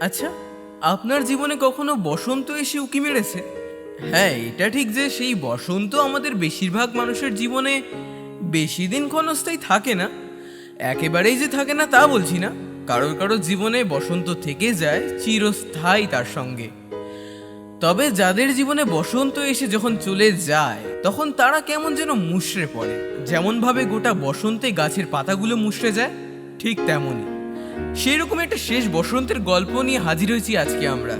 আচ্ছা আপনার জীবনে কখনো বসন্ত এসে উকি মেরেছে? হ্যাঁ এটা ঠিক যে সেই বসন্ত আমাদের বেশিরভাগ মানুষের জীবনে বেশি দিন ক্ষণস্থায়ী থাকে না। একেবারেই যে থাকে না তা বলছি না। কারোর কারোর জীবনে বসন্ত থেকে যায় চিরস্থায়ী তার সঙ্গে। তবে যাদের জীবনে বসন্ত এসে যখন চলে যায়, তখন তারা কেমন যেন মুষড়ে পড়ে। যেমনভাবে গোটা বসন্তে গাছের পাতাগুলো মুষড়ে যায়, ঠিক তেমনই। সেই রকম একটা শেষ বসন্তের গল্প নিয়ে হাজির হয়েছি আজকে আমরা।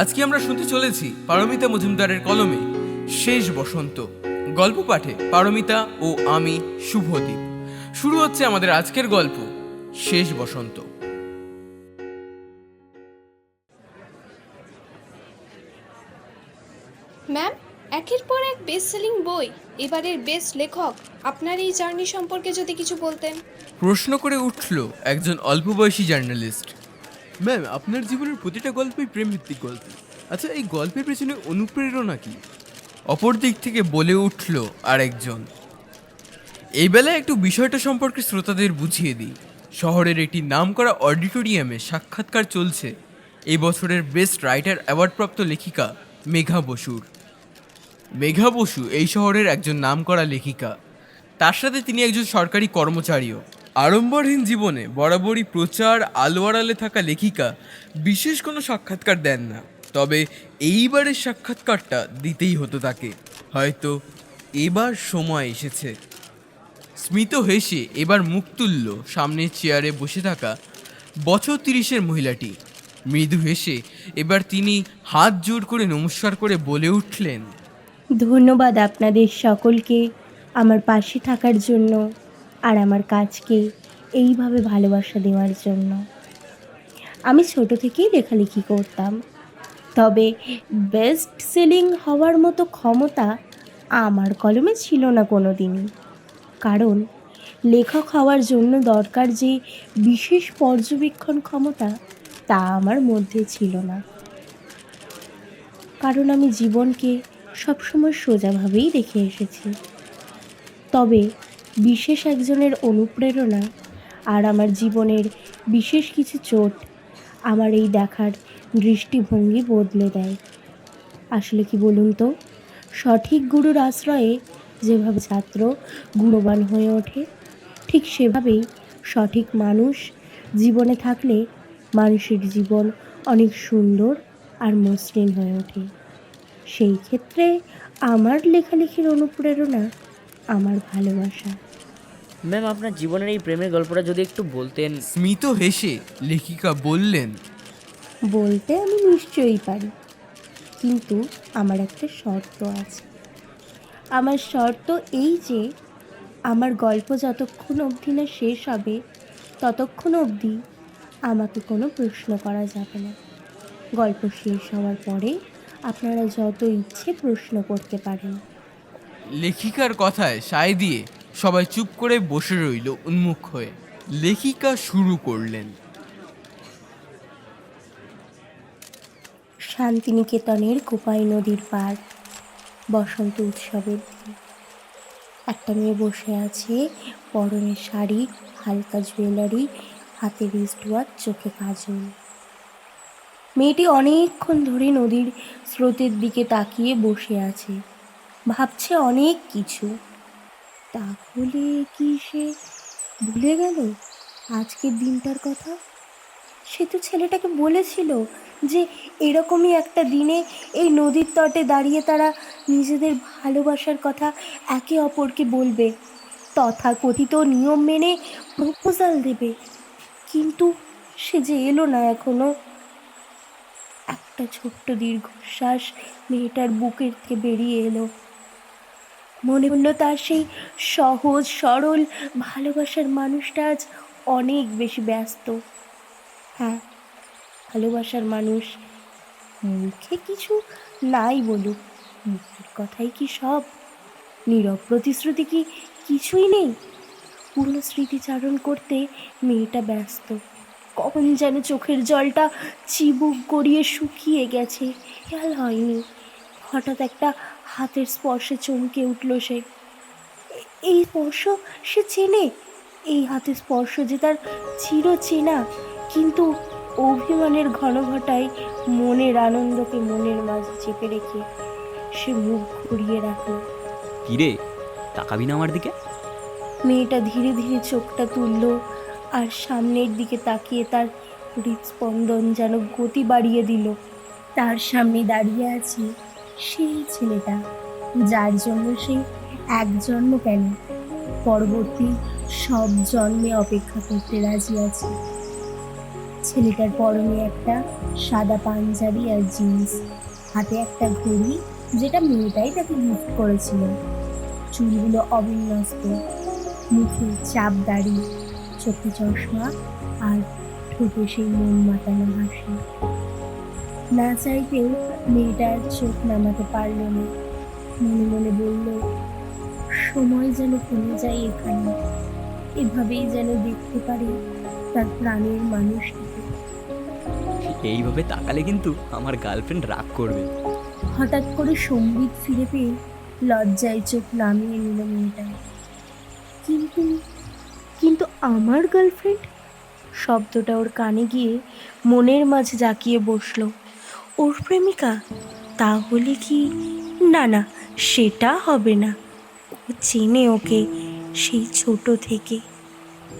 আজকে আমরা শুনতে চলেছি পারমিতা মজুমদারের কলমে, শেষ বসন্ত গল্প পাঠে পারমিতা ও আমি শুভদীপ। শুরু হচ্ছে আমাদের আজকের গল্প, শেষ বসন্ত একের পর এক বেস্ট সেলিং বই এবারের বেস্ট লেখক। আপনার এই জার্নি সম্পর্কে যদি কিছু বলতেন। প্রশ্ন করে উঠল একজন অল্প বয়সী জার্নালিস্ট ম্যাম আপনার জীবনের প্রতিটা গল্পই প্রেমভিত্তিক গল্প। আচ্ছা এই গল্পের পেছনে অনুপ্রেরণা কি? অপর দিক থেকে বলে উঠল আরেকজন। এই বেলায় একটু বিষয়টা সম্পর্কে শ্রোতাদের বুঝিয়ে দিই। শহরের একটি নামকরা অডিটোরিয়ামে সাক্ষাৎকার চলছে। এই বছরের বেস্ট রাইটার অ্যাওয়ার্ডপ্রাপ্ত লেখিকা মেঘা বসুর। মেঘা বসু এই শহরের একজন নামকরা লেখিকা। তার সাথে তিনি একজন সরকারি কর্মচারীও। আড়ম্বরহীন জীবনে বরাবরই প্রচার আলো আড়ালে থাকা লেখিকা বিশেষ কোনো সাক্ষাৎকার দেন না। তবে এইবারের সাক্ষাৎকারটা দিতেই হতো তাকে। হয়তো এবার সময় এসেছে। স্মিত হেসে এবার মুখ তুলল সামনের চেয়ারে বসে থাকা বছর তিরিশের মহিলাটি। মৃদু হেসে এবার তিনি হাত জোর করে নমস্কার করে বলে উঠলেন ধন্যবাদ আপনাদের সকলকে আমার পাশে থাকার জন্য আর আমার কাজকে এইভাবে ভালোবাসা দেওয়ার জন্য। আমি ছোট থেকেই লেখালেখি করতাম। তবে বেস্ট সেলিং হওয়ার মতো ক্ষমতা আমার কলমে ছিল না কোনো দিনই কারণ লেখক হওয়ার জন্য দরকার যে বিশেষ পর্যবেক্ষণ ক্ষমতা তা আমার মধ্যে ছিল না। কারণ আমি জীবনকে সবসময় সোজাভাবেই দেখে এসেছি। তবে বিশেষ একজনের অনুপ্রেরণা আর আমার জীবনের বিশেষ কিছু চোট আমার এই দেখার দৃষ্টিভঙ্গি বদলে দেয়। আসলে কি বলুন তো? সঠিক গুরুর আশ্রয়ে যেভাবে ছাত্র গুণবান হয়ে ওঠে, ঠিক সেভাবেই সঠিক মানুষ জীবনে থাকলে মানুষের জীবন অনেক সুন্দর আর মসৃণ হয়ে ওঠে। সেই ক্ষেত্রে আমার লেখালেখির অনুপ্রেরণা আমার ভালোবাসা। ম্যাম আপনার জীবনের এই প্রেমের গল্পটা যদি একটু বলতেন। স্মিত হেসে লেখিকা বললেন বলতে আমি নিশ্চয়ই পারি কিন্তু আমার একটা শর্ত আছে। আমার শর্ত এই যে আমার গল্প যতক্ষণ অবধি না শেষ হবে ততক্ষণ অবধি আমাকে কোনো প্রশ্ন করা যাবে না। গল্প শেষ হওয়ার পরে আপনারা যত ইচ্ছে প্রশ্ন করতে পারেন। লেখিকার কথায় সায় দিয়ে সবাই চুপ করে বসে রইল উন্মুখ হয়ে। লেখিকা শুরু করলেন। শান্তিনিকেতনের কোপাই নদীর পার বসন্ত উৎসবের দিন। একটা মেয়ে বসে আছে পরনে শাড়ি হালকা জুয়েলারি হাতে রিস্ট ওয়াচ চোখে কাজল। মেয়েটি অনেকক্ষণ ধরে নদীর স্রোতের দিকে তাকিয়ে বসে আছে। ভাবছে অনেক কিছু। তাহলে কি সে ভুলে গেল আজকের দিনটার কথা? সে তো ছেলেটাকে বলেছিল যে এরকমই একটা দিনে এই নদীর তটে দাঁড়িয়ে তারা নিজেদের ভালোবাসার কথা একে অপরকে বলবে। তথাকথিত নিয়ম মেনে প্রপোজাল দেবে। কিন্তু সে যে এলো না এখনও একটা ছোট্ট দীর্ঘশ্বাস মেয়েটার বুকের থেকে বেরিয়ে এলো। মনে হলো তার সেই সহজ, সরল ভালোবাসার মানুষটা আজ অনেক বেশি ব্যস্ত। হ্যাঁ ভালোবাসার মানুষ মুখে কিছু নাই বলুক। মুখের কথাই কি সব? নীরব প্রতিশ্রুতি কি কিছুই নেই? পুরনো স্মৃতিচারণ করতে মেয়েটা ব্যস্ত। কখন যেন চোখের জলটা চিবুক গড়িয়ে শুকিয়ে গেছে। খেয়াল হয়নি। হঠাৎ একটা হাতের স্পর্শে চমকে উঠল সে। এই স্পর্শ সে চেনে। এই হাতের স্পর্শ যে তার চির চেনা কিন্তু অভিমানের ঘনঘটায় মনের আনন্দকে মনের মাঝে চেপে রেখে সে মুখ ঘুরিয়ে রাখল। কিরে তাকাবি না আমার দিকে? মেয়েটা ধীরে ধীরে চোখটা তুলল। আর সামনের দিকে তাকিয়ে তার হৃদস্পন্দন যেন গতি বাড়িয়ে দিল। তার সামনে দাঁড়িয়ে আছে সেই ছেলেটা, যার জন্য সে এক জন্ম কেন পরবর্তী সব জন্মে অপেক্ষা করতে রাজি আছে। ছেলেটার পরনে একটা সাদা পাঞ্জাবি আর জিন্স, হাতে একটা ঘড়ি যেটা মেয়েটাই তাকে গিফট করেছিল। চুলগুলো অবিন্যস্ত, মুখে চাপ দাড়ি চোখে চশমা আর ঠোঁটে সেই মন মাতানো হাসি। না চাইতেও মেয়েটার চোখ নামাতে পারল না। মনে মনে বলল সময় যেন কমে যায় এখানে। এভাবেই যেন দেখতে পারে তার প্রাণের মানুষটিকে। এইভাবে তাকালে কিন্তু আমার গার্লফ্রেন্ড রাগ করবে। হঠাৎ করে সংগীত ফিরে পেয়ে লজ্জায় চোখ নামিয়ে নিল মেয়েটা। কিন্তু আমার গার্লফ্রেন্ড শব্দটা ওর কানে গিয়ে মনের মাঝে জাকিয়ে বসল। ওর প্রেমিকা? তাহলে কি? না না সেটা হবে না। ও চেনে ওকে সেই ছোট থেকে।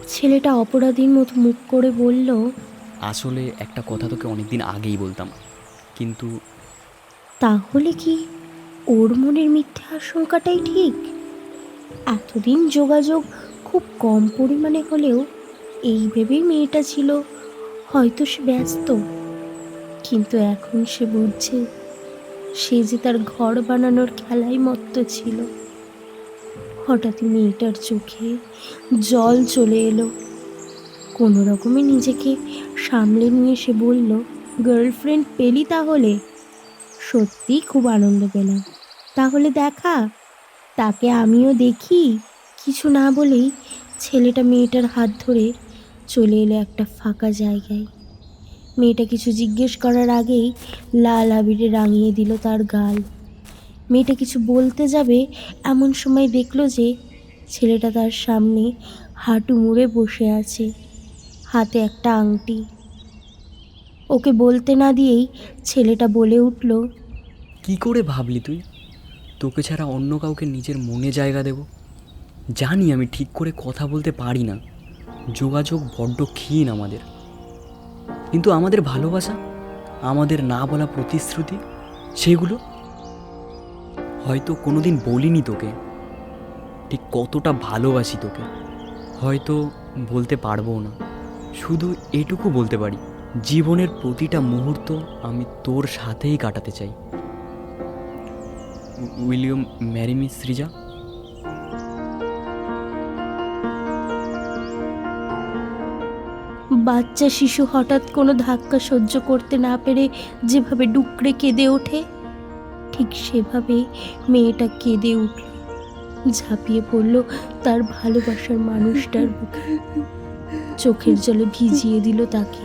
ছেলেটা অপরাধীর মতো মুখ করে বলল আসলে একটা কথা তোকে অনেকদিন আগেই বলতাম কিন্তু তাহলে কি ওর মনের মিথ্যে আশঙ্কাটাই ঠিক? এতদিন যোগাযোগ খুব কম পরিমাণে হলেও এই ভেবেই মেয়েটা ছিল। হয়তো সে ব্যস্ত। কিন্তু এখন সে বুঝছে, সে যে তার ঘর বানানোর খেলায় মত্ত ছিল। হঠাৎই মেয়েটার চোখে জল চলে এলো। কোনো রকমে নিজেকে সামলে নিয়ে সে বলল গার্লফ্রেন্ড পেলি তাহলে? সত্যি খুব আনন্দ পেলাম। তাহলে দেখা, তাকে আমিও দেখি। কিছু না বলেই ছেলেটা মেয়েটার হাত ধরে চলে এলো একটা ফাঁকা জায়গায়। মেয়েটা কিছু জিজ্ঞেস করার আগেই লাল আবিরে রাঙিয়ে দিল তার গাল। মেয়েটা কিছু বলতে যাবে এমন সময় দেখল যে ছেলেটা তার সামনে হাঁটু মুড়ে বসে আছে, হাতে একটা আংটি। ওকে বলতে না দিয়েই ছেলেটা বলে উঠল, কি করে ভাবলি তুই? তোকে ছাড়া অন্য কাউকে নিজের মনে জায়গা দেব? জানি আমি ঠিক করে কথা বলতে পারি না। যোগাযোগ বড্ড ক্ষীণ আমাদের। কিন্তু আমাদের ভালোবাসা, আমাদের না বলা প্রতিশ্রুতি, সেগুলো হয়তো কোনোদিন বলিনি তোকে। ঠিক কতটা ভালোবাসি তোকে, হয়তো বলতে পারব না। শুধু এটুকু বলতে পারি, জীবনের প্রতিটা মুহূর্ত আমি তোর সাথেই কাটাতে চাই। উইলিয়াম, ম্যারি মিস সৃজা বাচ্চা শিশু হঠাৎ কোনো ধাক্কা সহ্য করতে না পেরে যেভাবে ডুকরে কেঁদে ওঠে, ঠিক সেভাবে মেয়েটা কেঁদে উঠল। ঝাঁপিয়ে পড়ল তার ভালোবাসার মানুষটার বুকে। চোখের জলে ভিজিয়ে দিল তাকে।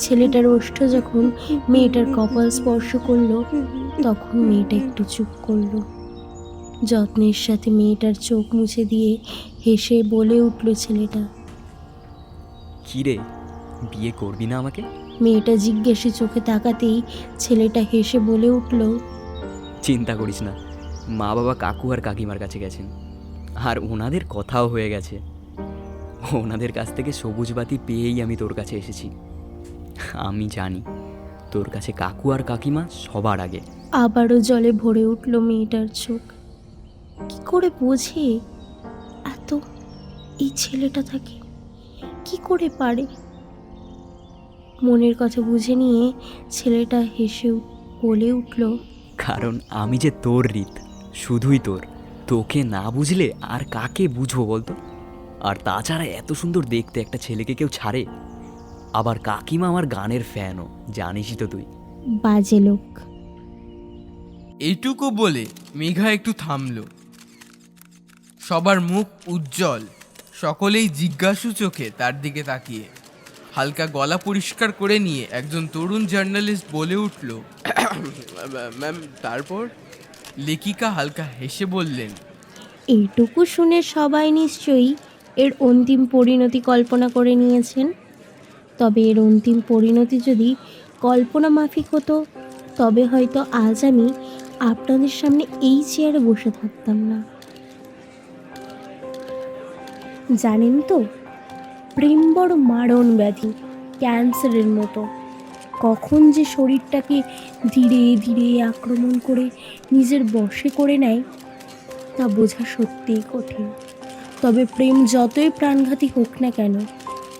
ছেলেটার ওষ্ঠ যখন মেয়েটার কপাল স্পর্শ করল, তখন মেয়েটা একটু চুপ করল। যত্নের সাথে মেয়েটার চোখ মুছে দিয়ে হেসে বলে উঠল ছেলেটা কী রে? বিয়ে করবি না আমাকে? মেয়েটা জিজ্ঞেসে চোখে তাকাতেই ছেলেটা হেসে বলে উঠল চিন্তা করিস না মা বাবা কাকু আর কাকিমার কাছে গেছেন আর ওনাদের কথাও হয়ে গেছে। ওনাদের কাছ থেকে সবুজ বাতি পেয়েই আমি তোর কাছে এসেছি। আমি জানি তোর কাছে কাকু আর কাকিমা সবার আগে। আবারও জলে ভরে উঠল মেয়েটার চোখ। কি করে বোঝে? এত এই ছেলেটা থাকে কি করে পারে? মনের কথা বুঝে নিয়ে ছেলেটা হেসে বলে উঠল কারণ আমি যে তোর রীত শুধুই তোর। তোকে না বুঝলে আর কাকে বুঝব বলতো? আর তাছাড়া এত সুন্দর দেখতে একটা ছেলেকে কেউ ছাড়ে? আবার কাকিমা আমার গানের ফ্যানও জানিসই তো তুই। বাজে লোক। এইটুকু বলে মেঘা একটু থামলো। সবার মুখ উজ্জ্বল। সকলেই জিজ্ঞাসু চোখে তার দিকে তাকিয়ে। হালকা গলা পরিষ্কার করে নিয়ে একজন তরুণ জার্নালিস্ট বলে উঠল, ম্যাম, তারপর? লেখিকা হালকা হেসে বললেন, এইটুকু শুনে সবাই নিশ্চয়ই এর অন্তিম পরিণতি কল্পনা করে নিয়েছেন। তবে এর অন্তিম পরিণতি যদি কল্পনা মাফিক হতো, তবে হয়তো আজ আমি আপনাদের সামনে এই চেয়ারে বসে থাকতাম না। জানেন তো? প্রেম বড় মারণ ব্যাধি, ক্যান্সারের মতো। কখন যে শরীরটাকে ধীরে ধীরে আক্রমণ করে নিজের বশে করে নেয়, তা বোঝা সত্যিই কঠিন। তবে প্রেম যতই প্রাণঘাতী হোক না কেন,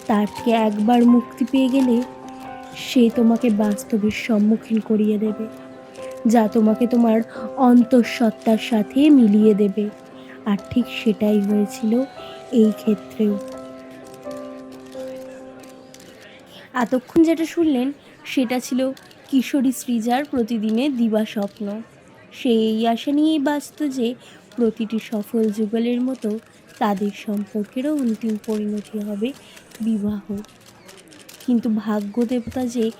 তার থেকে একবার মুক্তি পেয়ে গেলে সে তোমাকে বাস্তবের সম্মুখীন করিয়ে দেবে, যা তোমাকে তোমার অন্তঃসত্ত্বার সাথে মিলিয়ে দেবে। আর ঠিক সেটাই হয়েছিল এই ক্ষেত্রেও। এতক্ষণ যেটা শুনলেন, সেটা ছিল কিশোরী সৃজার প্রতিদিনের দিবা স্বপ্ন। সে এই আশা নিয়েই বাঁচত যে, প্রতিটি সফল যুগলের মতো তাদের সম্পর্কেরও অন্তিম পরিণতি হবে বিবাহ। কিন্তু ভাগ্য দেবতা যে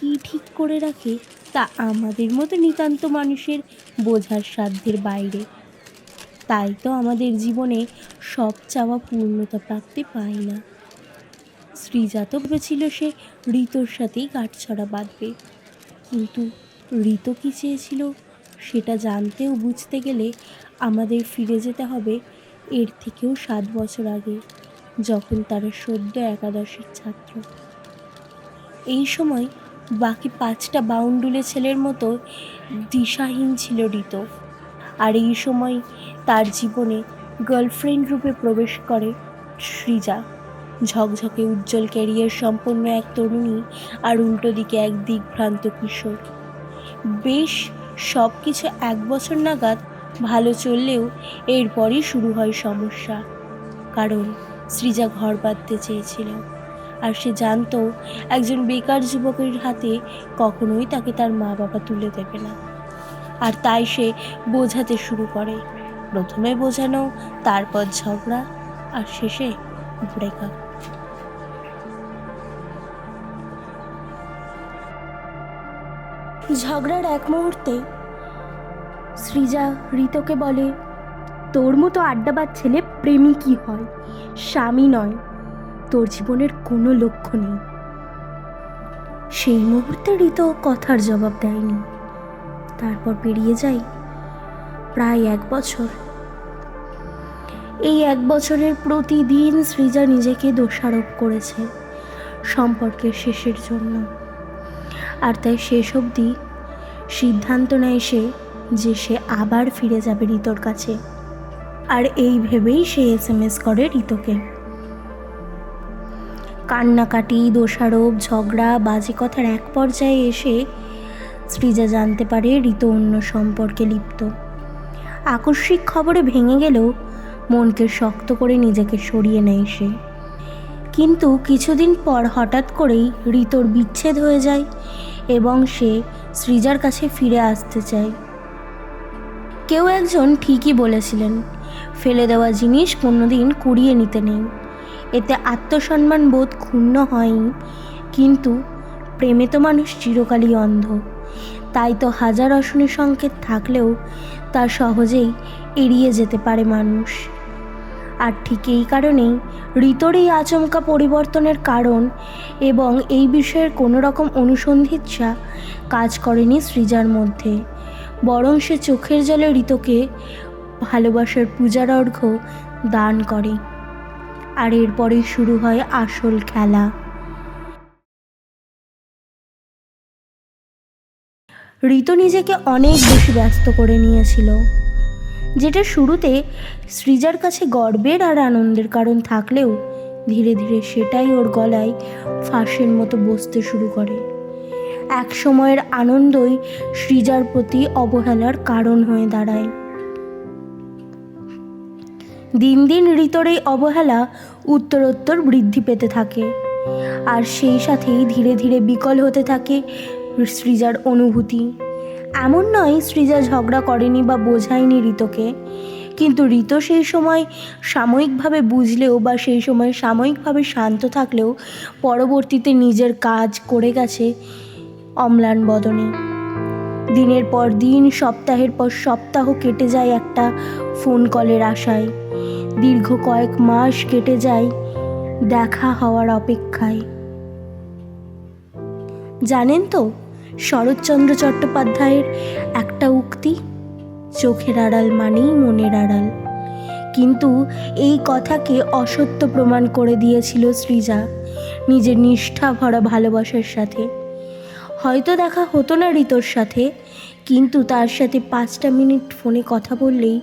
কী ঠিক করে রাখে, তা আমাদের মতো নিতান্ত মানুষের বোঝার সাধ্যের বাইরে। তাই তো আমাদের জীবনে সব চাওয়া পূর্ণতা প্রাপ্তি পায় না। শ্রীজাত ভেবেছিল সে ঋতোর সাথেই কাঠছড়া বাঁধবে। কিন্তু ঋতো কী চেয়েছিল সেটা জানতে ও বুঝতে গেলে আমাদের ফিরে যেতে হবে এর থেকেও সাত বছর আগে, যখন তারা সদ্য একাদশের ছাত্র। এই সময় বাকি পাঁচটা বাউন্ডুলে ছেলের মতো দিশাহীন ছিল ঋতো। আর এই সময় তার জীবনে গার্লফ্রেন্ড রূপে প্রবেশ করে সৃজা। ঝকঝকে উজ্জ্বল ক্যারিয়ার সম্পন্ন এক তরুণী আর উল্টো দিকে এক দিকভ্রান্ত কিশোর। বেশ সব কিছু এক বছর নাগাদ ভালো চললেও এরপরই শুরু হয় সমস্যা। কারণ সৃজা ঘর বাঁধতে চেয়েছিল। আর সে জানত একজন বেকার যুবকের হাতে কখনোই তাকে তার মা বাবা তুলে দেবে না। আর তাই সে বোঝাতে শুরু করে। প্রথমে বোঝানো, তারপর ঝগড়া, আর শেষে ব্রেকআপ। ঝগড়ার এক মুহূর্তে সৃজা ঋতকে বলে, তোর মতো আড্ডাবাজ ছেলে প্রেমী কি হয়? স্বামী নয়। তোর জীবনের কোনো লক্ষ্য নেই। সেই মুহূর্তে ঋত কথার জবাব দেয়নি। তারপর পেরিয়ে যায় প্রায় এক বছর। এই এক বছরের প্রতিদিন সৃজা নিজেকে দোষারোপ করেছে সম্পর্কের শেষের জন্য। আর তাই শেষ অবধি সিদ্ধান্ত নেয় সে যে সে আবার ফিরে যাবে ঋতর কাছে। আর এই ভেবেই সে এস এম এস করে ঋতকে কান্নাকাটি, দোষারোপ, ঝগড়া, বাজে কথার এক পর্যায়ে এসে সৃজা জানতে পারে ঋত অন্য সম্পর্কে লিপ্ত। আকস্মিক খবরে ভেঙে গেলেও মনকে শক্ত করে নিজেকে সরিয়ে নেয় সে। কিন্তু কিছুদিন পর হঠাৎ করেই ঋতর বিচ্ছেদ হয়ে যায় এবং সে সৃজার কাছে ফিরে আসতে চায়। কেউ একজন ঠিকই বলেছিলেন, ফেলে দেওয়া জিনিস কোনোদিন কুড়িয়ে নিতে নেই। এতে আত্মসম্মান বোধ ক্ষুণ্ণ হয়নি, কিন্তু প্রেমে তো মানুষ চিরকালই অন্ধ। তাই তো হাজার অশনি সংকেত থাকলেও তা সহজেই এড়িয়ে যেতে পারে মানুষ। আর ঠিক এই কারণেই ঋতর এই আচমকা পরিবর্তনের কারণ এবং এই বিষয়ের কোনো রকম অনুসন্ধিৎসা কাজ করেনি সৃজার মধ্যে। বরং সে চোখের জলে ঋতকে ভালোবাসার পূজার অর্ঘ্য দান করে। আর এরপরেই শুরু হয় আসল খেলা। ঋতু নিজেকে অনেক বেশি ব্যস্ত করে নিয়েছিল। যেটা শুরুতে সৃজার কাছে গর্বের আর আনন্দের কারণ থাকলেও ধীরে ধীরে সেটাই ওর গলায় ফাঁসের মতো বসতে শুরু করে। এক সময়ের আনন্দই সৃজার প্রতি অবহেলার কারণ হয়ে দাঁড়ায়। দিন দিন ঋতর এই অবহেলা উত্তরোত্তর বৃদ্ধি পেতে থাকে। আর সেই সাথেই ধীরে ধীরে বিকল হতে থাকে সৃজার অনুভূতি। এমন নয় সৃজা ঝগড়া করেনি বা বোঝায়নি ঋতকে, কিন্তু ঋত সেই সময় সাময়িকভাবে বুঝলেও বা সেই সময় সাময়িকভাবে শান্ত থাকলেও পরবর্তীতে নিজের কাজ করে গেছে অম্লান বদনে। দিনের পর দিন, সপ্তাহের পর সপ্তাহ কেটে যায় একটা ফোন কলের আশায়। দীর্ঘ কয়েক মাস কেটে যায় দেখা হওয়ার অপেক্ষায়। জানেন তো শরৎচন্দ্র চট্টোপাধ্যায়ের একটা উক্তি, চোখের আড়াল মানেই মনের আড়াল। কিন্তু এই কথাকে অসত্য প্রমাণ করে দিয়েছিল সৃজা নিজের নিষ্ঠা ভরা ভালোবাসার সাথে। হয়তো দেখা হতো না ঋতোর সাথে, কিন্তু তার সাথে পাঁচটা মিনিট ফোনে কথা বললেই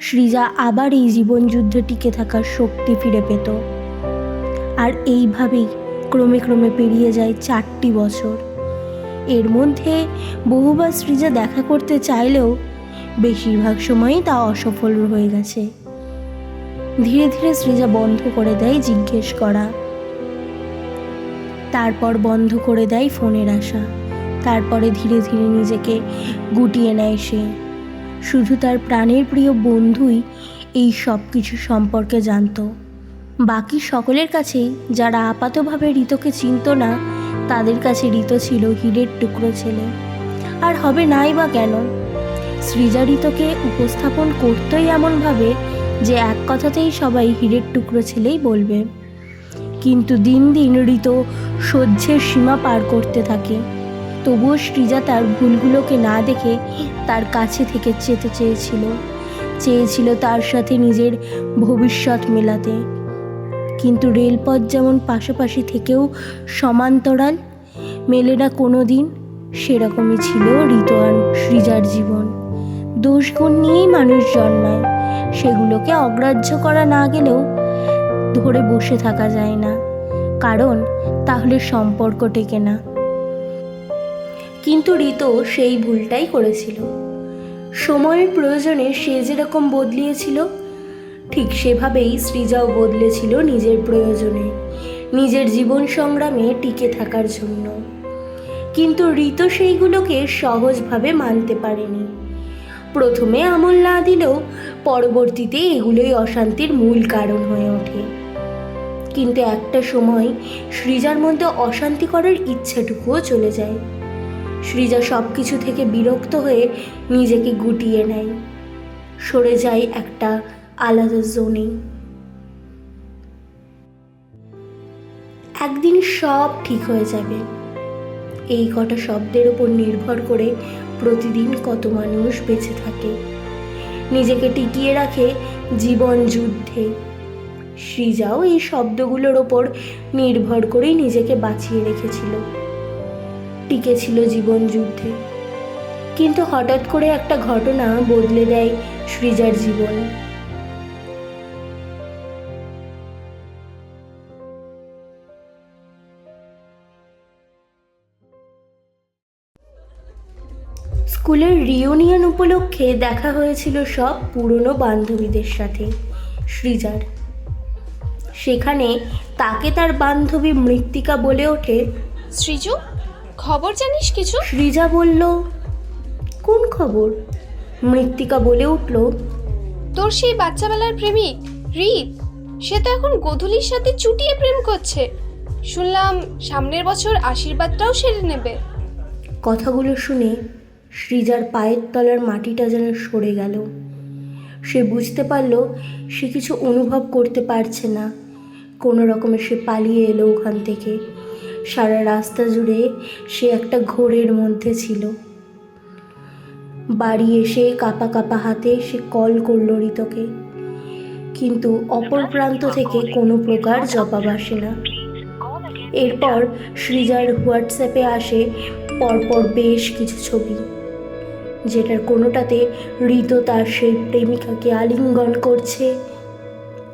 সৃজা আবার এই জীবনযুদ্ধে টিকে থাকার শক্তি ফিরে পেত। আর এইভাবেই ক্রমে ক্রমে পেরিয়ে যায় চারটি বছর। এর মধ্যে বহুবার সৃজা দেখা করতে চাইলেও বেশিরভাগ সময়ই তা অসফল হয়ে গেছে। ধীরে ধীরে সৃজা বন্ধ করে দেয় জিজ্ঞেস করা। তারপর বন্ধ করে দেয় ফোনের আসা তারপরে ধীরে ধীরে নিজেকে গুটিয়ে নেয় সে। শুধু তার প্রাণের প্রিয় বন্ধুই এই সব কিছু সম্পর্কে জানতো। বাকি সকলের কাছেই যারা আপাতভাবে ঋতকে চিনত না তাদের কাছে ঋত ছিল হীরের টুকরো ছেলে। আর হবে নাই বা কেন? সৃজা ঋতকে উপস্থাপন করতোই এমনভাবে যে এক কথাতেই সবাই হীরের টুকরো ছেলেই বলবে। কিন্তু দিন দিন ঋত সহ্যের সীমা পার করতে থাকে। তবুও সৃজা তার ভুলগুলোকে না দেখে তার কাছে থেকে যেতে চেয়েছিল। চেয়েছিল তার সাথে নিজের ভবিষ্যৎ মেলাতে। কিন্তু রেলপথ যেমন পাশাপাশি থেকেও সমান্তরাল, মেলে না কোনো দিন সেরকমই ছিল ঋতু আর সৃজার জীবন। দোষগুণ নিয়েই মানুষ জন্মায়, সেগুলোকে অগ্রাহ্য করা না গেলেও ধরে বসে থাকা যায় না। কারণ তাহলে সম্পর্ক টেকে না। কিন্তু ঋতু সেই ভুলটাই করেছিল। সময়ের প্রয়োজনে সে যেরকম বদলিয়েছিল ঠিক সেভাবেই সৃজাও বদলেছিল নিজের প্রয়োজনে, নিজের জীবন সংগ্রামে টিকে থাকার জন্য। কিন্তু ঋতু সেইগুলোকে সহজভাবে মানতে পারেনি। প্রথমে আমল না দিলেও পরবর্তীতে এগুলোই অশান্তির মূল কারণ হয়ে ওঠে। কিন্তু একটা সময় সৃজার মধ্যে অশান্তি করার ইচ্ছাটুকুও চলে যায়। সৃজা সব কিছু থেকে বিরক্ত হয়ে নিজেকে গুটিয়ে নেয়। সরে যায় একটা আলাদা জোনে। একদিন সব ঠিক হয়ে যাবে। এই কটা শব্দের উপর নির্ভর করে প্রতিদিন কত মানুষ বেঁচে থাকে। নিজেকে টিকিয়ে রাখে জীবন যুদ্ধে। সৃজাও এই শব্দগুলোর ওপর নির্ভর করেই নিজেকে বাঁচিয়ে রেখেছিল। টিকেছিল জীবন যুদ্ধে। কিন্তু হঠাৎ করে একটা ঘটনা বদলে দেয় সৃজার জীবন। স্কুলের রিউনিয়ন উপলক্ষে দেখা হয়েছিল সব পুরনো বান্ধবীদের সাথে সৃজার। সেখানে তাকে তার বান্ধবী মৃত্তিকা বলে ওঠে। সৃজু খবর জানিস কিছু? সৃজা বলল কোন খবর? মৃত্তিকা বলে উঠল তোর সেই বাচ্চাবেলার প্রেমিক রিত সে তো এখন গধূলির সাথে চুটিয়ে প্রেম করছে। শুনলাম সামনের বছর আশীর্বাদটাও সেরে নেবে। কথাগুলো শুনে সৃজার পায়ের তলার মাটিটা যেন সরে গেল। সে বুঝতে পারল সে কিছু অনুভব করতে পারছে না। কোনো রকমে সে পালিয়ে এলো ওখান থেকে। সারা রাস্তা জুড়ে সে একটা ঘোরের মধ্যে ছিল। বাড়ি এসে কাপা কাপা হাতে সে কল করল ঋতকে কিন্তু অপর প্রান্ত থেকে কোনো প্রকার জবাব আসে না। এরপর সৃজার হোয়াটসঅ্যাপে আসে পরপর বেশ কিছু ছবি। যেটার কোনোটাতে ঋত তার সেই প্রেমিকাকে আলিঙ্গন করছে,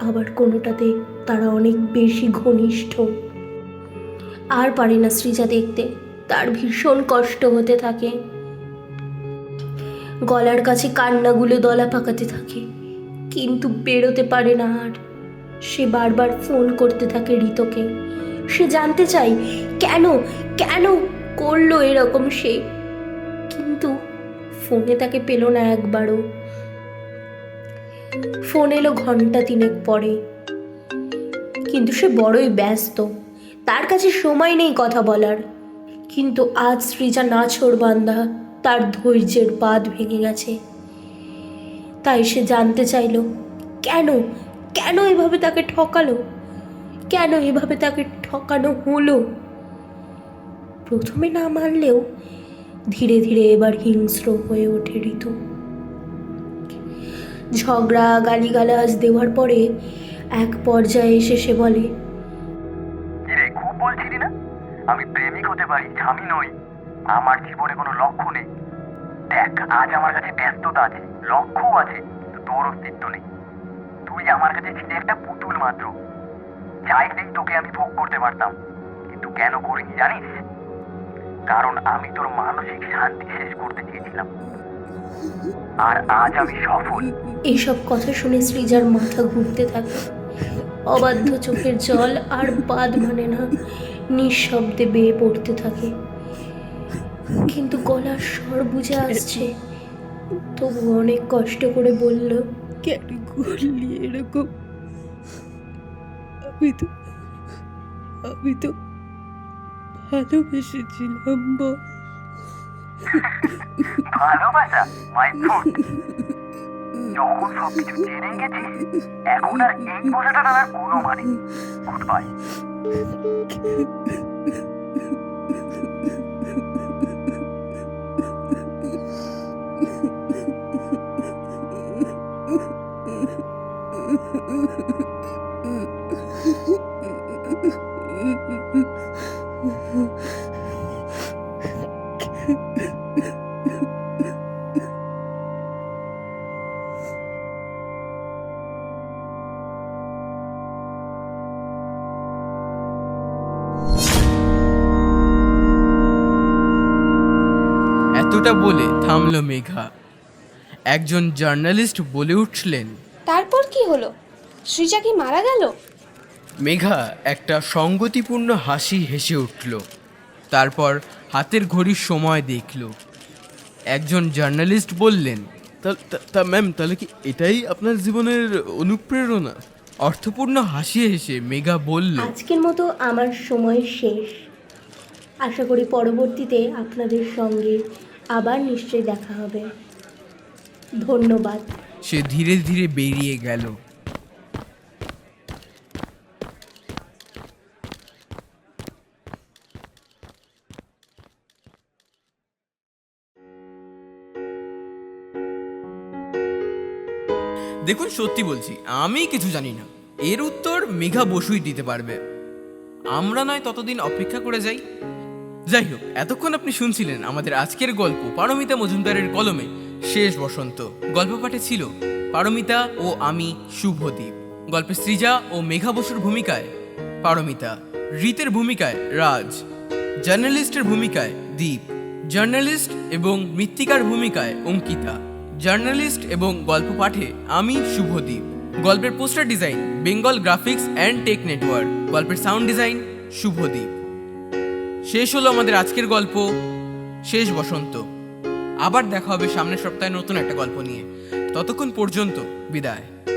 আবার কোনোটাতে তারা অনেক বেশি ঘনিষ্ঠ। আর পারে না সৃজা দেখতে, তার ভীষণ কষ্ট হতে থাকে। গলার কাছে কান্নাগুলো দলা পাকাতে থাকে, কিন্তু বেরোতে পারে না আর। সে বারবার ফোন করতে থাকে ঋতকে। সে জানতে চাই কেন কেন করল এরকম সে? ফোনে তাকে পেল না একবারও। ফোন এলো ঘণ্টা তিনেক পরে। কিন্তু সে বড়ই ব্যস্ত। তার কাছে সময় নেই কথা বলার। কিন্তু আজ সৃজা নাছোড় বান্দা, তার ধৈর্যের বাঁধ ভেঙে গেছে। তাই সে জানতে চাইল, কেন কেন এভাবে তাকে ঠকালো? কেন এভাবে তাকে ঠকানো হলো? প্রথমে না মানলেও ধীরে ধীরে এবার হিংস্র হয়ে ওঠে ঋতু। ঝগড়া, গালিগালাজ দেওয়ার পরে এক পর্যায়ে এসে সে বলে, কিরে, খুব বলছিলি না? আমি প্রেমিক হতে পারি স্বামী নই। আমার জীবনে কোনো লক্ষ্য নেই। দেখ, আজ আমার কাছে ব্যস্ততা আছে, লক্ষ্যও আছে, তোর অস্তিত্ব নেই। তুই আমার কাছে ছিলি একটা পুতুল মাত্র। চাইলেই তোকে আমি ভোগ করতে পারতাম। কিন্তু কেন করিনি জানিস? কারণ আমি তোর মানসিক শান্তি শেষ করতে চেয়েছিলাম। আর আজ আমি সফল। এইসব কথা শুনে সৃজার মাথা ঘুরতে থাকে। অবাধ্য চোখের জল আর বাদ মানে না, নিঃশব্দে বেয়ে পড়তে থাকে। কিন্তু গলার স্বর বুঝে আসছে। তবু অনেক কষ্ট করে বলল, কেন করলি এরকম? আমি তো আমি তো ভালোবেসেছিলাম বল। ভালোবাসা? মাই ফুড যখন সবকিছু জেনে গেছি এখন আর এই কথাটা টানার কোনো মানে গুড বাই এতটা বলে থামলো মেঘা। একজন জার্নালিস্ট বলে উঠলেন তারপর কি হলো? সৃজা কি মারা গেল? মেঘা একটা সঙ্গতিপূর্ণ হাসি হেসে উঠল। তারপর হাতের ঘড়ির সময় দেখল। একজন জার্নালিস্ট বললেন "তা- তা- তা ম্যাম তাহলে কি এটাই আপনার জীবনের অনুপ্রেরণা? অর্থপূর্ণ হাসি হেসে মেঘা বলল আজকের মতো আমার সময় শেষ। আশা করি পরবর্তীতে আপনাদের সঙ্গে আবার নিশ্চয়ই দেখা হবে। ধন্যবাদ। সে ধীরে ধীরে বেরিয়ে গেল। দেখুন, সত্যি বলছি, আমি কিছু জানি না। এর উত্তর মেঘা বসুই দিতে পারবে। আমরা নয় ততদিন অপেক্ষা করে যাই। যাই হোক, এতক্ষণ আপনি শুনছিলেন আমাদের আজকের গল্প পারমিতা মজুমদারের কলমে। শেষ বসন্ত। গল্প পাঠে ছিল পারমিতা ও আমি শুভদীপ। গল্পে সৃজা ও মেঘা বসুর ভূমিকায় পারমিতা। রীতের ভূমিকায় রাজ। জার্নালিস্টের ভূমিকায় দীপ। জার্নালিস্ট এবং মৃত্তিকার ভূমিকায় অঙ্কিতা। জার্নালিস্ট এবং গল্প পাঠে আমি শুভদীপ। গল্পের poster design Bengal graphics and tech network. গল্পের সাউন্ড ডিজাইন শুভদীপ। শেষ হলো আমাদের আজকের গল্প। শেষ বসন্ত। আবার দেখা হবে সামনের সপ্তাহে নতুন একটা গল্প নিয়ে। ততক্ষণ পর্যন্ত বিদায়।